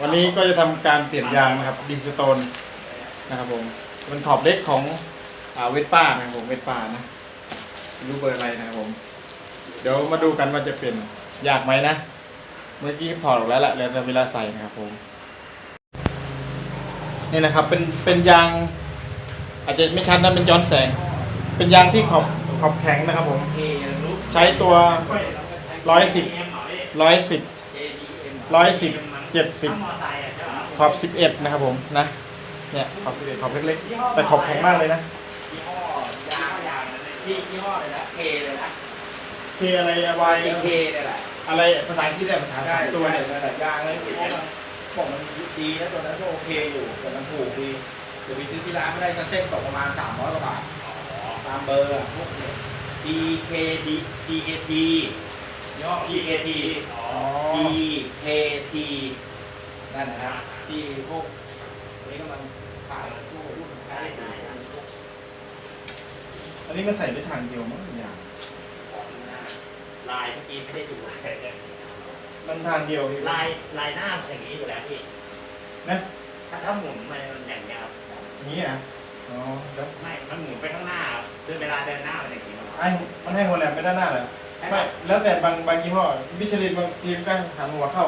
วันนี้ก็จะทำการเปลี่ยนยางนะครับดีสโตนนะครับผมเป็นขอบเล็กของอาเวสป้านะครับผมเวสป้านะรู้เบอร์อะไรนะครับผม เดี๋ยวมาดูกันว่าจะเปลี่ยนยากไหมนะ เมื่อกี้ถอดออกแล้วแหละแล้วเวลาใส่นะครับผมนี่นะครับเป็นเป็นยาง อาจจะไม่ชัดนะเป็นย้อนแสง เป็นยางที่ขอบขอบแข็งนะครับผมใช้ตัวร้อยสิบร้อยสิบร้อยสิบ เจ็ดสิบขอบสิบเอ็ดนะครับผมนะเนี่ยขอบสิบเอ็ดขอบเล็กๆ แต่ขอบแข็งมากเลยนะยี่ห้อยางยางนั่นเลยที่ยี่ห้อเลยนะเคเลยนะเคอะไรวายเคเนี่ยแหละอะไรภาษาอังกฤษได้ภาษาใช่ตัวใช่เนี่ยระดับยางเลยเพราะว่ามันบอกมันดีนะตัวนั้นก็โอเคอยู่แต่มันถูกดีเดี๋ยวไปซื้อที่ร้านไม่ได้เส้นตกประมาณสามร้อยกว่าบาทตามเบอร์อะพวก DKD DKT ย่ห้อ DKT อ๋อ DKT นั่นนะครับ ที่พวกนี้กำลังขายพวกรุ่นขายได้อันนี้มันใส่ได้ทางเดียวมั้งยางลายเมื่อกี้ไม่ได้ดูลายมันทางเดียวพี่ลายลายหน้ามันอย่างนี้อยู่แล้วพี่นะถ้าถ้าหมุนมันอย่างเงี้ยครับอย่างนี้อะอ๋อแล้วไม่มันหมุนไปข้างหน้าครับคือเวลาเดินหน้ามันอย่างนี้ครับไอ้มันให้หัวแหลมไปด้านหน้าเลยใช่ไม่ปะแล้วแต่บางบางยี่ห้อมิชลินบางทีมก็หันหัวเข้า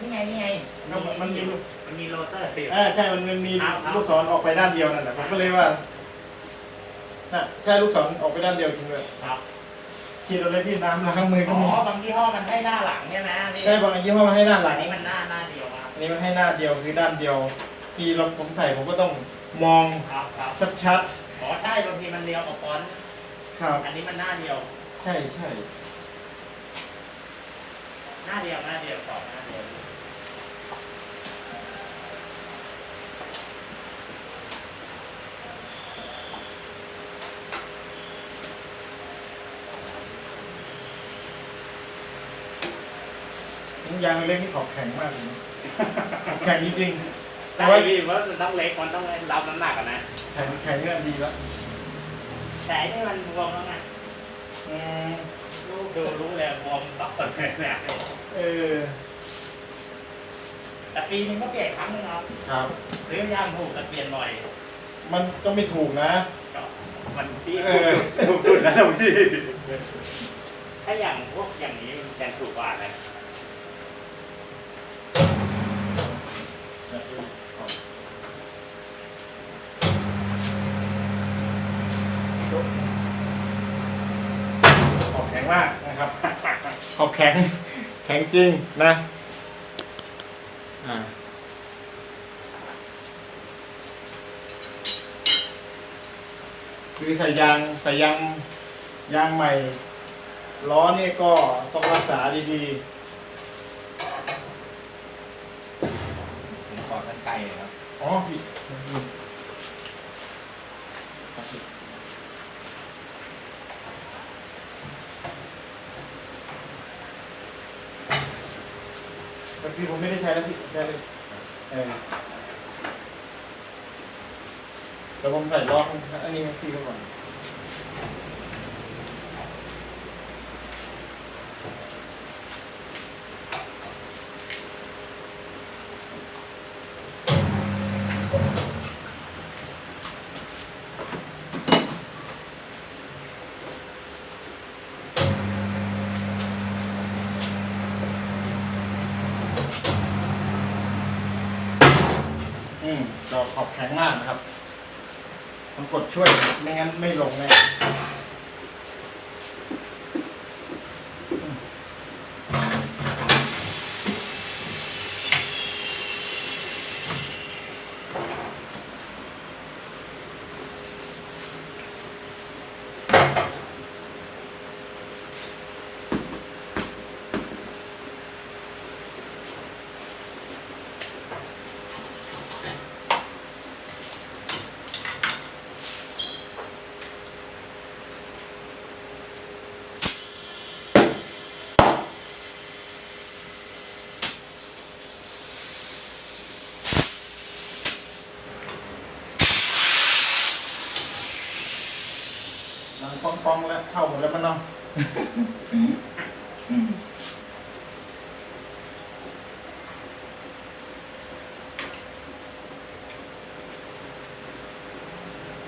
นี่ไงนี่ไงก็มันมันมีมันมีโรเตอร์ติดอ่าใช่มันมันมีครับครับลูกศรออกไปด้านเดียวนั่นแหละผมก็เลยว่าน่ะใช่ลูกศรออกไปด้านเดียวจริงเลยครับขีดเอาเลยพี่น้ำล้างมือก็อ๋อมีบางยี่ห้อมันให้หน้าหลังใช่ไหมพี่ใช่บางยี่ห้อมันให้ด้านหลัอังนนี้มันหน้าหน้าเดียวครับอันนี้มันให้หน้าเดียวคือด้านเดียวที่เราผมใส่ผมก็ต้องมองครับครับชัดอ๋อใช่บางทีมันเรียวกับฟอนต์ๆครับอันนี้มันหน้าเดียว ใช่ใช่หน้าเดียวหน้าเดียวสองหน้าเดียว ยางเล็กนี่ขอบแข็งมากเลยนะขอบแข็งจริงๆแต่ใช่ว่าพี่ว่ามันต้องเล็กมันต้องรับน้ำหนักอะนะแข็งแข็งเนี่ยดีแล้วแต่อันนี่มันรวมแล้วไงอืมรู้ดูรู้เลยรวมต้องเปิดเลยนะเออแต่ปีนึงก็เปลี่ยนครั้งนึงครับครับ ซื้อยางถูกแต่เปลี่ยนบ่อยมันก็ไม่ถูกนะ ก็มันที่เอถูกอ สุดถูกสุดแล้วเราพี่ ถ้าอย่างพวกอย่างนี้มันจะถูกกว่าเลย ขอบแข็ง มากนะครับขอบแข็ง แข็งจริงนะอ่าคือใส่ยางใส่ยางยางใหม่ล้อนี่ก็ต้องรักษาดีผมขอกันไกลเลยครับๆอ๋อพี่แพี่ผมไม่ได้ใช้แล้วพี่ได้เลยเออเดี๋ยวผมใส่ล็ออันนี้ให้พี่ก่อน ขอบแข็งมากนะครับต้องกดช่วยไม่งั้นไม่ลงแน่ ปองปองแล้วเข้าหมดแล้วมันนาะ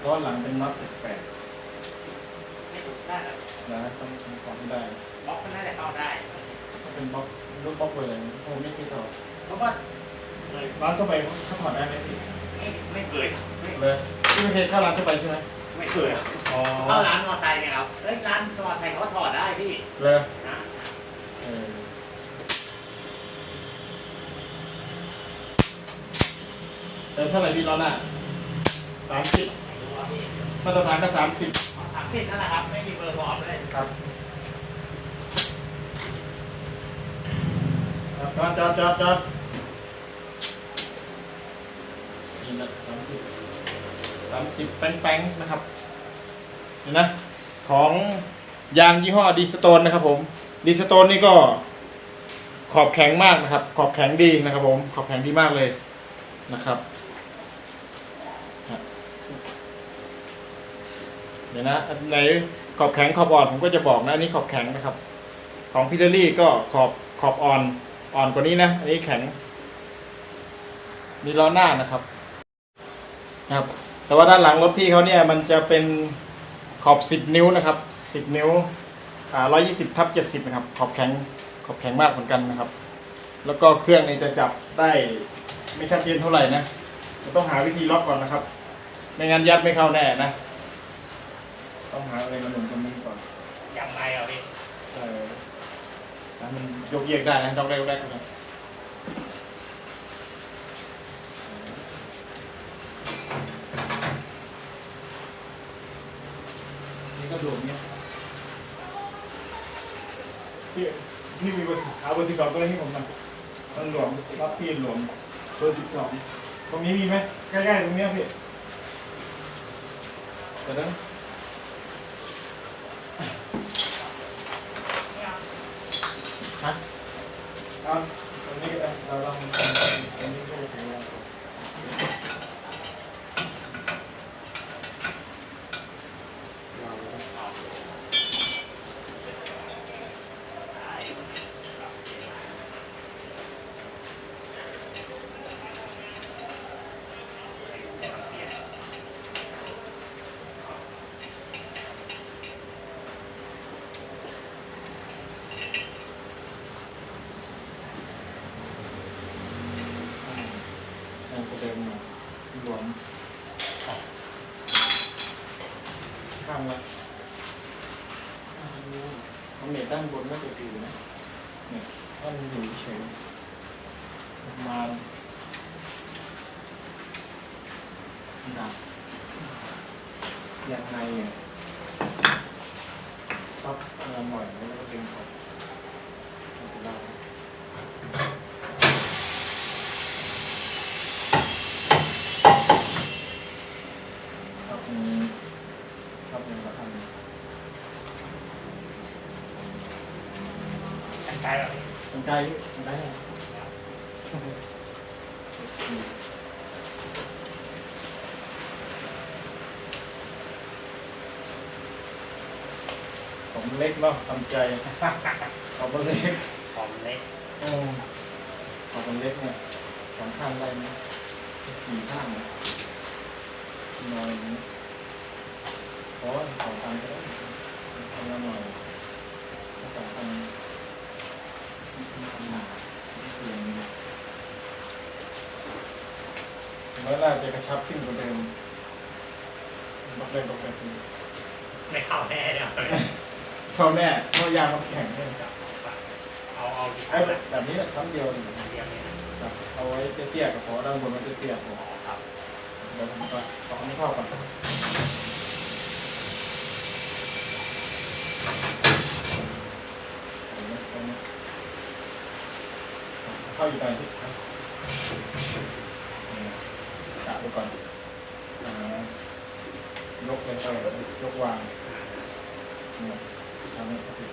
ร้อนหลังเป็นน็อตแปดไม่ถูกได้ครับนะต้องทำควมใได้บล็อกก็ได้าจะเข้าได้ถ้าเป็นบล็อกรูปบล็อกเลยผมไม่คิดเอเพราะว่าร้านทั่วไปเขาถอดได้ไหมพี่ไม่ไม่เคยเลยที่ประเทศเข้าร้านทั่วไปใช่ไหมไม่เคยครั เข้าร้านมอเตอร์ไซค์เนี่ยครับเอ้ยร้านมอเตอร์ไซค์เขาก็ถอดได้พี่เลยนะเออเติมเท่าไหร่พี่ร้อนอะสามสิบไม่รู้ว่าพี่มาตรฐานก็สามสิบถามผิดนั่นแหละครับ ไม่มีเบอร์บอกเลยครับจอดจอดจอดจอดนี่นะสามสิบสามสิบแป้งๆนะครับเห็นนะของยางยี่ห้อดีสโตนนะครับผมดีสโตนนี่ก็ขอบแข็งมากนะครับ ขอบแข็งดีนะครับผม ขอบแข็งดีมากเลยนะครับ เดี๋ยวนะอันขอบแข็งขอบอ่อนผมก็จะบอกนะอันนี้ขอบแข็งนะครับ ของพิเทอรี่ก็ขอบขอบอ่อนอ่อนกว่านี้นะอันนี้แข็งนี่ล้อหน้านะครับนะครับ แต่ว่าด้านหลังรถพี่เขาเนี่ยมันจะเป็น ขอบ10นิ้วนะครับ10นิ้วอ่า120ทับ70นะครับ ขอบแข็งขอบแข็งมากเหมือนกันนะครับ แล้วก็เครื่องนี่จะจับได้ไม่ชัดเจนเท่าไหร่นะจะต้องหาวิธีล็อกก่อนนะครับ ไม่งั้นยัดไม่เข้าแน่นะ ต้องหาอะไรมาหนุนตรงนี้ก่อนยังไงอะพี่เออแล้วมันยกเยกได้นะต้องแรกแรกนะ ก็โดดเนี่ยพี่พี่มีเบอร์เอาเบอร์สิบสองตัวให้ผมหน่อยมันหลวมรับพี่หลวมเบอร์สิบสองตรงนี้มีไหมใกล้ๆตรงเนี้ยพี่เดี๋ยวนะฮะเอาตรงนี้ก็ได้เราลองตรงนี้ก็ได้เอาประเด็นมาหลวมข้างละเอาเน็ตด้านบนก็จะอยู่นะเนี่ยถ้ามันอยู่เฉยประมาณหนัก ยังไงเนี่ยซับอะไรหน่อยแล้วก็ดึงออกไม่เป็นไรครับอืมครับหนึ่งละพันกันไกลแบบพี่สนใจสนใจไหมผมเล็กเนาะทำใจ ขอบคุณเล็กของเล็กเออขอบคุณเล็กเนี่ยสองข้างได้ไหมสี่ข้างเนี่ยนอนอย่างนี้เพราะว่าสองพันก็ได้ทำละหน่อยถ้าสองพันทำหนาเสียงเนี่ยเมื่อไรจะกระชับขึ้นกว่าเดิมบักเดิมบักเดิมไม่เข้าแน่เนี่ย เข้าแน่เพรายางมันแข็งเนี่ยเอาเอาไอ้แบบนี้ครั้งเดียวเลยอันเดียวนี่นะครับเอาไว้เตี้ยๆกับพอด้านบนมันเตี้ยๆพอครับเดี๋ยวผมก็ตออันนี้เข้าก่อนเข้าอยู่ตรงที่กะไปก่อนอ่ายกเลยเออยกวาง เนี่ยทำให้ต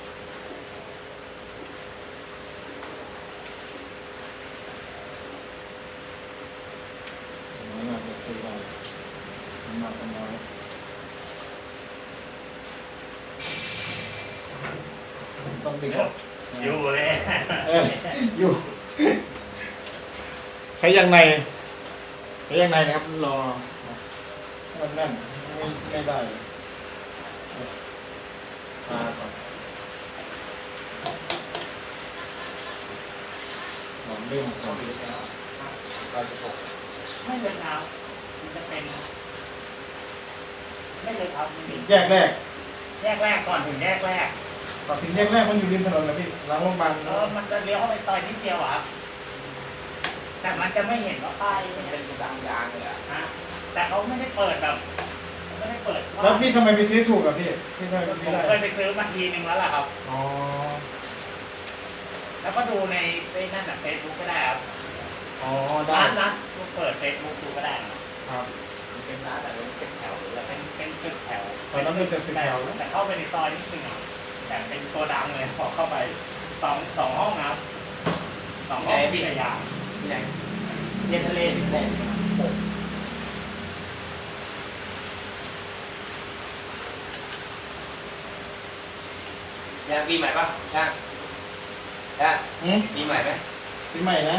ิดน้อยมากเลยคือเรามากกันน้อยต้องดึงออก อยู่เลย เอออยู่ ใช้ยางในใช้ยางในนะครับรอให้มันแน่นไม่ ไม่ไม่ได้มาก่อน หนอนเรื่องของพี่เราจะตกไม่เลยครับมันจะเป็น ไม่เลยครับมันมีแยกแรกแยกแรกก่อนถึงแยกแรกก่อนถึงแยกแรกมันอยู่ริมถนนนะพี่หลังโรงพยาบาลเออมันจะเลี้ยวเข้าไปซอยนิดเดียวอะครับแต่มันจะไม่เห็นว่าป้ายมันเนี่ยเป็นกระดังยางเลยอะฮะแต่เขาไม่ได้เปิดแบบไม่ได้เปิดแล้วพี่ทำไมไปซื้อถูกอะพี่พี่ทำไมผพี่มได้เคยไปซื้อมาทีนึงแล้วล่ะครับ อ๋อ แล้วก็ดูในในนั่นน่ะเฟซบุ๊กก็ได้ครับอ๋อได้ร้านร้านเปิดเฟซบุ๊กดูก็ได้นะครับครับมันเป็นร้านแต่มันเป็นแถวเลยอะเป็นเป็นตึกแถวตอนนั้นเป็นตึกแถวแต่เข้าไปในซอยนิดนึงอะแต่เป็นตัวดังเลยพอเข้าไปสองสองห้องนะครับสองห้องที่ระยางที่ไหนเย็นทะเลสิบหกยางปีใหม่ป่ะช่าง ช่างอืมปีใหม่ไหมปีใหม่นะ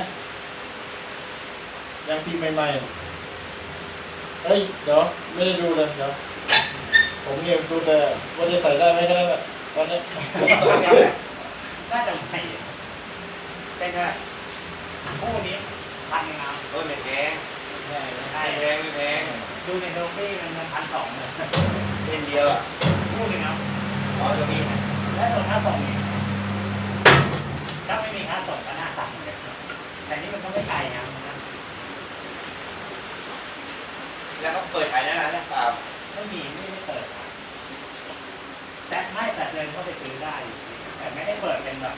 ยังปีใหม่ๆเฮ้ย เดี๋ยว ไม่ได้ดูเลยเดี๋ยวผมเนี่ยดูแต่ว่าจะใส่ได้ไหมแค่นั้นแหละตอนนี้น่าจะใช่ได้เท่าไหร่คู่นี้พันหนึงครับโอ้ยไม่แพงใช่ไม่แพงไม่แพงดูในโลฟี่มันพันสองเลยเส้นเดียวอะคู่หนึงครับร้อยกว่ามีนะและส่วนค่าส่งนี่ถ้าไม่มีค่าส่งก็น่าสั่งเลยแต่นี่มันก็ไม่ไกลนะมันก็แล้วก็เปิดขายหน้าร้านหรือเปล่าไม่มีไม่ได้เปิดครับแต่ไม่แต่เดินเข้าไปซื้อได้ แต่ไม่ได้เปิดเป็นแบบ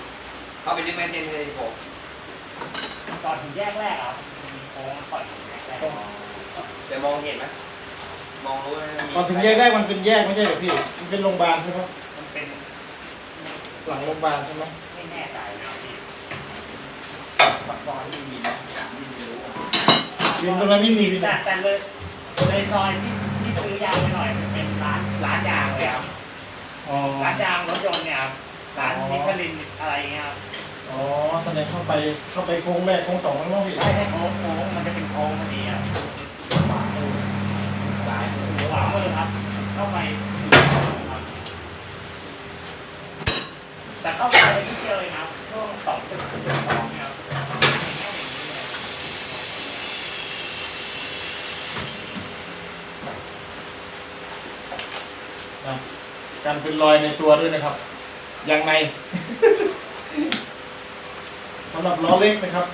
เขาไปซื้อแมนเทนเลยผมก่อนถึงแยกแรกอะครับมันมีโค้งก่อนถึงแยกแรกแต่มองเห็นไหมมองรู้ไหมมีก่อนถึงแยกได้มันเป็นแยกไม่ใช่เหรอพี่ มันเป็นโรงพยาบาลใช่ไหมมันเป็นหลังโรงพยาบาลใช่ไหม ไม่แน่ใจนะพี่ ปักบอลที่มีนะมีไม่รู้อะวินตรงนั้นไม่มีวินแต่แต่เลยเลยซอยที่ที่ซื้อยางไปหน่อยมันเป็นร้านร้านยางเลยครับอ๋อร้านยางรถยนต์เนี่ยครับร้านมิชลินอะไรเงี้ยครับอ๋อแสดงเข้าไปเข้าไปโค้งแรกโค้งสองแล้วเนาะพี่ไม่ใช่โค้งโค้งมันจะเป็นโค้งพอดีครับสายขวามือครับ เข้าไปครับแต่เข้าไปนิดเดียวเองครับช่วงสองจุดสองเนี่ยครับ นะ การเป็นรอยในตัวด้วยนะครับยางในสำหรับล้อเล็กนะครับ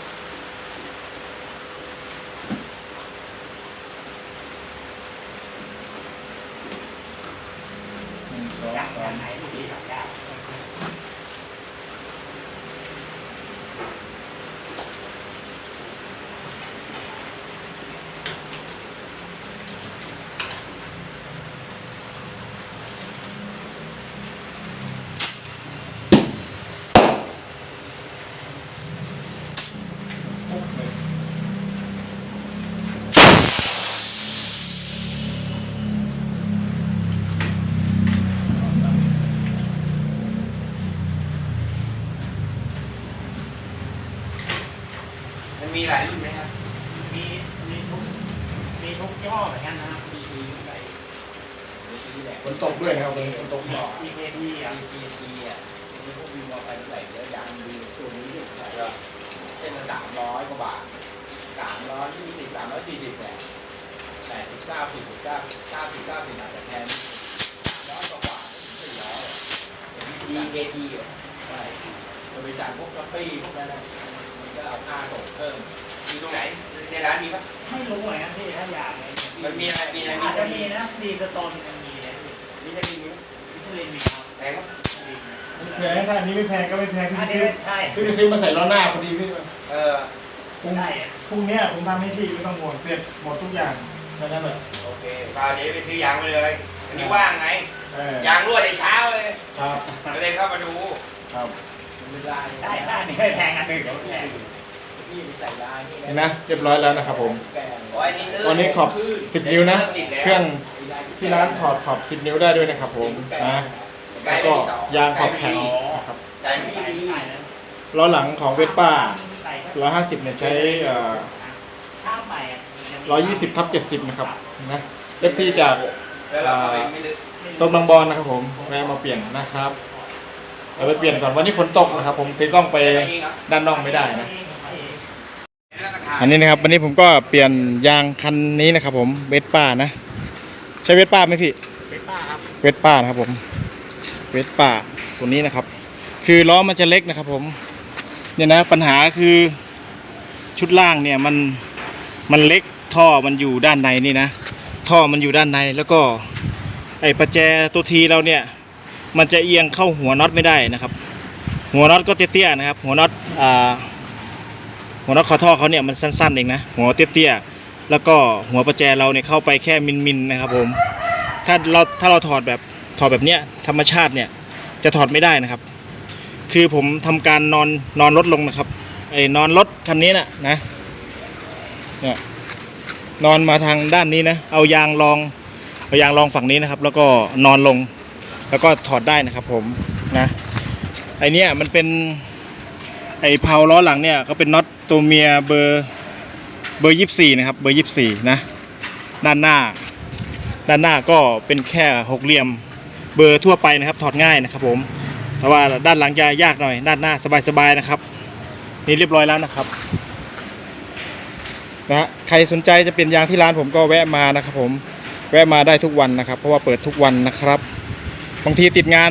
หนึ่งสอง ยาง สายาม งไหนที่ดีครับยาง ปุ๊บเลย มันมีหลายรุ่นไหมครับ มีมีทุกมีทุกยี่ห้อเหมือนกันนะครับ มีมีรุ่นไหนมีชื่อแหละ ฝ นตกด้วยนะครับฝนตกมีหน่อยมีเคทีอะมีทีทีอะมีพวกวิวมอเตอร์ไซค์ใส่เยอะยางดีตัวนี้เนี่ยใส่ก็เส้นละสามร้อยกว่าบาทสามร้อยยี่สิบสามร้อยสี่สิบเนี่ยแปดสิบเก้าสิบเก้าเก้าสิบเก้าสิบอาจจะแพงร้อยกว่าบาทถึงสี่ร้อยดีเคทีอะใช่บริษัทพวกกาแฟพวกนั้นนะมันก็เอาค่าส่งเพิ่มอยู่ตรงไหนในร้านมีปะไม่รู้เหมือนกันพี่ถ้ายางเนี่ยมันมีอะไรมีอะไรมีอาจสจะลีมีนะดีสโตนมัน มีนะมีสลีมีไหมมิชลินมีครับแพงปะแพงถ้าอันนี้ไม่แพงก็ไม่แพงพี่อันนี้ซื้อใช่ซื้อไปซื้อมาใส่ล้อหน้าพอดีพี่เออพรุ่งใช่อะพรุ่งเนี้ยผมทำให้พี่ไม่ต้องห่วงเสร็จหมดทุกอย่างแค่นั้นแหละโอเคคราวนี้ไปซื้อยางไปเลยอันนี้ว่างไงเออยางรั่วในเช้าเลยครับก็เลยเข้ามาดูครับมันลายได้ได้นี่ไม่แพงอันหนึ่งเดี๋ยวแพงพี่ไปใส่ลายนี่เห็นนะเรียบร้อยแล้วนะครับผมโอ้ยนี่เนื้วันนี้ขอบ 10 นิ้วนะ เครื่อง ที่ร้านถอดขอบ 10 นิ้วได้ด้วยนะครับผมนะแล้วก็ยางขอบแข็งนะครับใจไม่ใส่ดีได้นะล้อหลังของเวสป้า150 เนี่ยใช้เอ่อข้ามไปอะมันจะมี120ทับ70 นะครับนะ FC จากแล้วเอาไปไม่ลึกส้มบางบอนนะครับผมแวะมาเปลี่ยนนะครับเอาไปเปลี่ยนก่อนวันนี้ฝนตกนะครับผมถือกล้องไปด้านนอกไม่ได้นะอันนี้นะครับวันนี้ผมก็เปลี่ยนยางคันนี้นะครับผมเวสป้านะ ใช่เวสป้าไหมพี่เป็นป้าครับ เวสป้านะครับผม เวสป้าตัวนี้นะครับ คือล้อมันจะเล็กนะครับ ผม เนี่ยนะปัญหาคือชุดล่างเนี่ยมันมันเล็กท่อมันอยู่ด้านในนี่นะท่อมันอยู่ด้านในแล้วก็ ไอ้ประแจตัวทีเราเนี่ย มันจะเอียงเข้าหัวน็อตไม่ได้นะครับ หัวน็อตก็เตี้ยๆนะครับ หัวน็อตอ่าหัวน็อตคอท่อเขาเนี่ยมันสั้นๆเองนะหัวเตี้ยๆ แล้วก็หัวประแจเราเนี่ยเข้าไปแค่มิลๆนะครับผมถ้าเราถ้าเราถอดแบบถอดแบบเนี้ยธรรมชาติเนี่ยจะถอดไม่ได้นะครับ คือผมทำการนอนนอนรถลงนะครับไอ้นอนรถคันนี้น่ะนะเนี่ยนอนมาทางด้านนี้นะเอายางรองเอายางรองฝั่งนี้นะครับ แล้วก็นอนลง แล้วก็ถอดได้นะครับผมนะไอเนี้ยมันเป็นไอเพาล้อหลังเนี่ยก็เป็นน็อตตัวเมียเบอร์ เบอร์ยี่สี่นะครับ เบอร์ยี่สี่นะ ด้านหน้า ด้านหน้าก็เป็นแค่หกเหลี่ยม เบอร์ทั่วไปนะครับ ถอดง่ายนะครับ ผม แต่ว่าด้านหลังจะยากหน่อย ด้านหน้าสบายๆนะครับ นี่เรียบร้อยแล้วนะครับนะใครสนใจจะเปลี่ยนยางที่ร้านผมก็แวะมานะครับผมแวะมาได้ทุกวันนะครับ เพราะว่าเปิดทุกวันนะครับบางทีติดงาน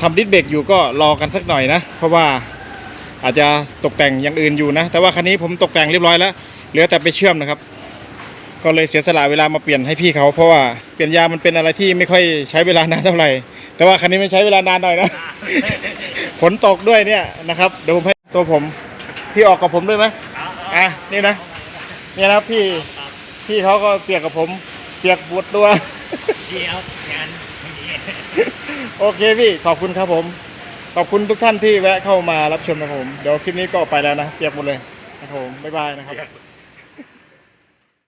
ทำดิสเบรกอยู่ก็รอกันสักหน่อยนะ เพราะว่า อาจจะตกแต่งอย่างอื่นอยู่นะ แต่ว่าคันนี้ผมตกแต่งเรียบร้อยแล้ว เหลือแต่ไปเชื่อมนะครับ ก็เลยเสียสละเวลามาเปลี่ยนให้พี่เขา เพราะว่าเปลี่ยนยางมันเป็นอะไรที่ไม่ค่อยใช้เวลานานเท่าไหร่ แต่ว่าคันนี้ไม่ใช้เวลานานหน่อยนะฝนตกด้วยเนี่ยนะครับเดี๋ยวผมให้ตัวผมพี่ออกกับผมด้วยไหมอะนี่นะเนี่ยนะครับพี่พี่เขาก็เปียกกับผมเปียกบดตัวเดียวงานไม่ดีโอเคพี่ขอบคุณครับผม ขอบคุณทุกท่านที่แวะเข้ามารับชมนะครับผม เดี๋ยวคลิปนี้ก็ไปแล้วนะเปียกหมดเลยนะครับผมบ๊ายบายนะครับ